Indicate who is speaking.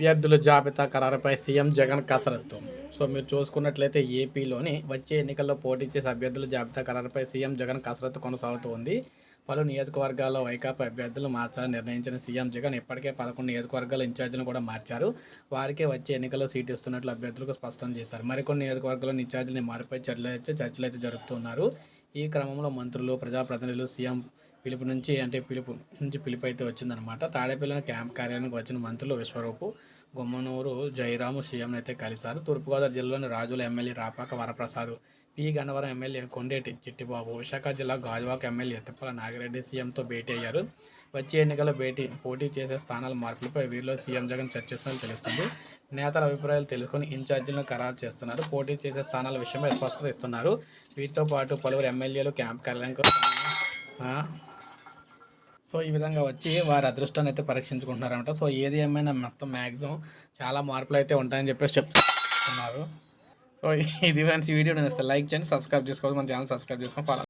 Speaker 1: అభ్యర్థుల జాబితా ఖరారుపై సీఎం జగన్ కసరత్తు. సో మీరు చూసుకున్నట్లయితే ఏపీలోని వచ్చే ఎన్నికల్లో పోటీ చేసే అభ్యర్థుల జాబితా ఖరారుపై సీఎం జగన్ కసరత్తు కొనసాగుతోంది పలు నియోజకవర్గాల్లో వైకాపా అభ్యర్థులు మార్చాలని నిర్ణయించిన సీఎం జగన్ ఇప్పటికే పదకొండు నియోజకవర్గాల ఇన్ఛార్జీలను కూడా మార్చారు. వారికే వచ్చే ఎన్నికల్లో సీటు ఇస్తున్నట్లు అభ్యర్థులకు స్పష్టం చేశారు. మరికొన్ని నియోజకవర్గాల్లో ఇన్ఛార్జీలని మారిపై చర్చలు అయితే చర్చలు అయితే జరుపుతున్నారు. ఈ క్రమంలో మంత్రులు ప్రజాప్రతినిధులు సీఎం పిలుపు నుంచి అంటే పిలుపు నుంచి పిలుపు అయితే వచ్చిందనమాట తాడేపల్లిలో క్యాంప్ కార్యాలయానికి వచ్చిన మంత్రులు విశ్వరూపు గుమ్మనూరు జయరాము సీఎంను అయితే కలిశారు. తూర్పుగోదావరి జిల్లాలోని రాజుల MLA Rapaka Varaprasad P. Gannavaram MLA Kondeti Chittibabu Visakha జిల్లా గాజువాక ఎమ్మెల్యే తిప్పల నాగిరెడ్డి సీఎంతో భేటీ అయ్యారు. వచ్చే ఎన్నికల్లో భేటీ పోటీ చేసే స్థానాల మార్పులపై వీరిలో సీఎం జగన్ చర్చిస్తున్నట్లు తెలుస్తుంది. నేతల అభిప్రాయాలు తెలుసుకొని ఇన్ఛార్జీలను ఖరారు చేస్తున్నారు. పోటీ చేసే స్థానాల విషయమై స్పష్టత ఇస్తున్నారు. వీటితో పాటు పలువురు ఎమ్మెల్యేలు క్యాంప్ కార్యాలయంకు సో ఈ విధంగా వచ్చి వారి అదృష్టాన్ని అయితే పరీక్షించుకుంటున్నారంట. సో ఏది ఏమైనా మొత్తం మ్యాక్సిమం చాలా మార్పులు అయితే ఉంటాయని చెప్పేసి చెప్తున్నారు. సో ఇది ఫ్రెండ్స్ ఈ వీడియో నేను లైక్ చేయండి సబ్స్క్రైబ్ చేసుకోవాలి మన ఛానల్ సబ్స్క్రైబ్ చేసుకొని ఫాలో